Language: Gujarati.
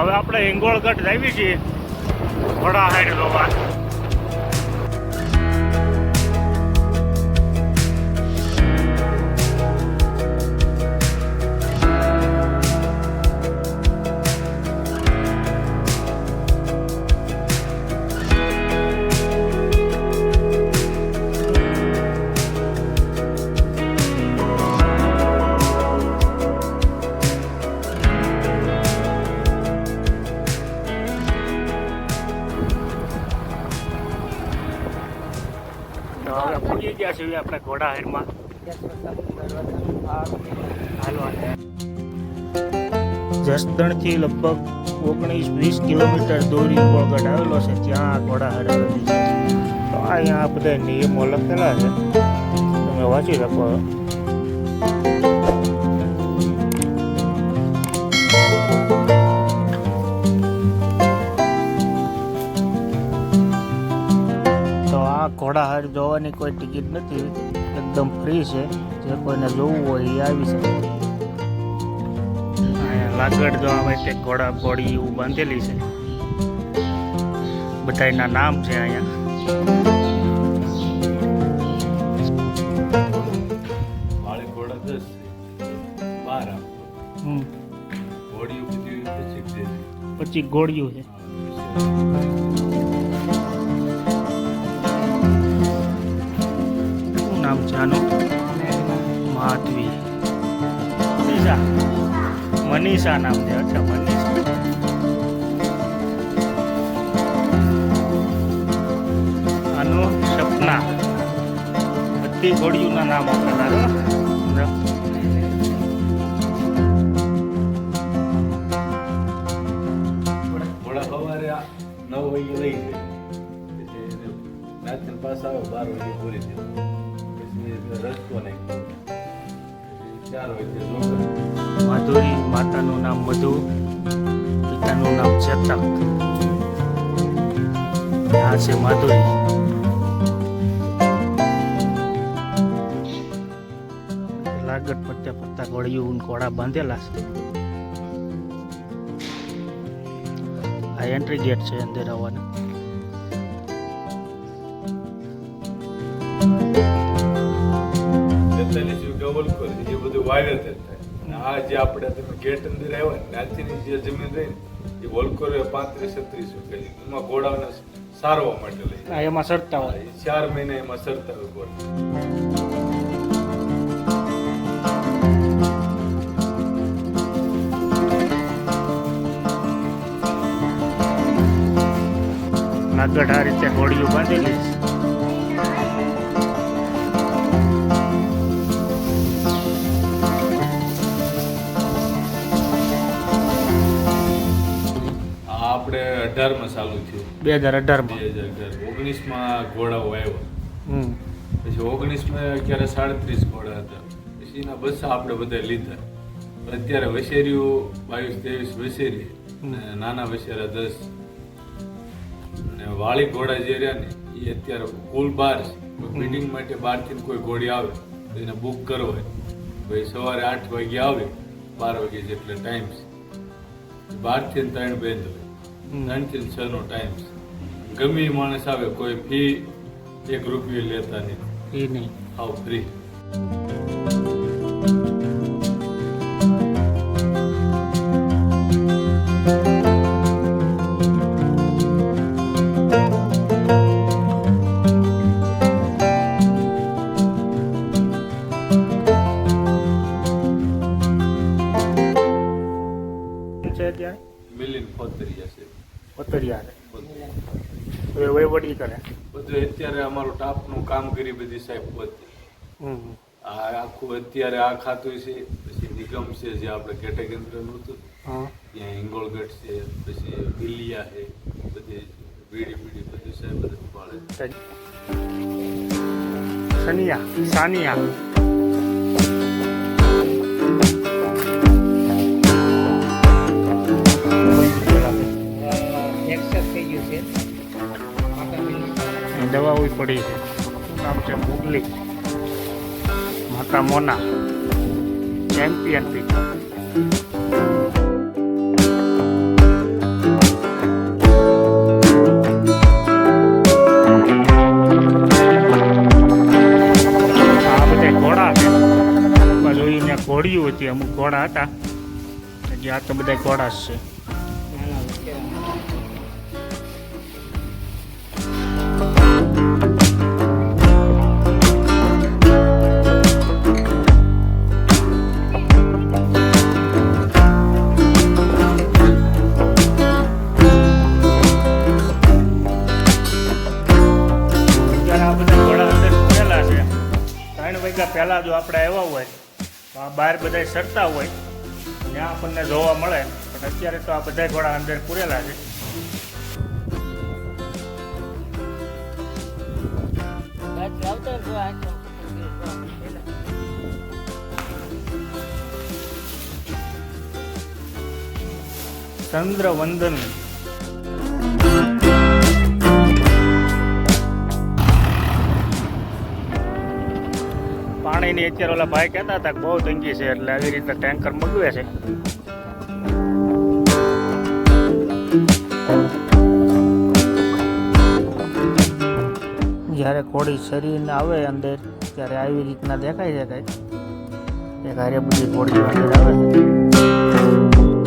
હવે આપણે હિંગોળગઢ આવી છીએ. ઘોડા હાઈડ જોવા. તો હવે પૂજી ગયા છીએ આપણે ઘોડા જસદણથી લગભગ ઓગણીસ વીસ કિલોમીટર દોરી હિંગોળગઢ આવેલો છે, ત્યાં આ ઘોડા આવેલી છે. તો અહીંયા બધા નિયમો લખેલા છે. તમે વાંચી શકો આ ઘોડા જોવાની કોઈ ટિકિટ નથી. એકદમ ફ્રી છે. જે કોઈને જોવું હોય એ આવી શકે. અહીંયા લાગડ જોવા માટે ઘોડા ઘોડી એવું બાંધેલી છે. બધાના નામ છે અહીંયા. વાળી ઘોડા દસ છે. બાર આપો હમ. ઘોડીઓ બધી પછી દે પછી ઘોડિયું છે. નામ જાનુ. માધવી. મનીષા. મનીષા નામ છે અચ્છા, મનીષા. આનું સપના. બધી ઘોડીઓના નામ આપેલા છે નવ વાગે લઈ પછી પાછા આવે, બાર વાગે પૂરી એને રસ્તો માધુરી માતાનું નામ મધુ, પિતાનું નામ ચેતક આ છે માધુરી. લાગટ પત્યા પત્તા ઘોડિયું ઘોડા બાંધેલા છે. આ એન્ટ્રી ગેટ છે અંદર આવવાના. thank વીઘા છે, એ બધું જ થાય. અને આ જે આપણે તમે ગેટ અંદર આવ્યા ને ત્યાંથી જે જમીન રહી એ વલખો પાંત્રીસ છત્રીસ એમાં ઘોડાઓને સારવા માટે લઈ એમાં સરતા હોય. ચાર મહિના એમાં સરતા હોય ઘોડા. લાગટ આ રીતે ઘોડીયું બાંધેલી અઢારમાં ચાલુ થયું. બે હજાર બે હજાર અઢાર. ઓગણીસમાં ઘોડાઓ આવ્યો. પછી ઓગણીસમાં ક્યારે સાડત્રીસ ઘોડા હતા. પછી એના બસ્સા આપણે બધા લીધા. અત્યારે વસેરીઓ બાવીસ ત્રેવીસ વસેરી. અને નાના વસેરા દસ. અને વાળી ઘોડા જે રહ્યા ને એ અત્યારે કુલ બાર છે. મીટિંગ માટે બહારથી કોઈ ઘોડી આવે તો એને બુક કરવો હોય ભાઈ સવારે આઠ વાગે આવે બાર વાગે જેટલે ટાઈમ છે. બહારથી ત્રણ બેન્ડ હોય. હમ. ત્રણથી છ નો ટાઈમ ગમે એ માણસ આવે કોઈ ફી એક રૂપિયો લેતા નહીં એ નહીં હાવ ફ્રી Yeah. ત્યાં મિલિન ખોતરી છે. પતરિયા છે એ વહીવટી કરે. બધું અત્યારે અમારું ટાપનું કામ કરી બધી સાહેબ પોતે આ આખું અત્યારે આ ખાતું છે પછી નિગમ છે જે આપણે કેન્દ્રનું હતું. ત્યાં હિંગોળગઢ છે પછી બિલિયા છે બધી વીડી વીડી બધું સાહેબ બધું પાડે સનિયા સાનિયા. પડી છે શું નામ છે મુગલી માતા મોના. ચેમ્પિયન પીક ઘોડિયું હતી. અમુક ઘોડા હતા. જે આ તો બધા ઘોડા છે. વાગ્યા પહેલાં જો આપણે આવ્યા હોય તો આ બહાર બધા સરતા હોય ત્યાં આપણને જોવા મળે. પણ અત્યારે તો આ બધા ઘોડા અંદર પૂરેલા છે. ચંદ્રવંદન પાણીની અત્યારે ઓલા ભાઈ કહેતા હતા બહુ તંગી છે એટલે આવી રીતે ટેન્કર મગવે છે. જ્યારે કોળી શરીરને આવે અંદર, ત્યારે આવી રીતના દેખાય છે કંઈક. એક હારે બધી કોળી આવે છે.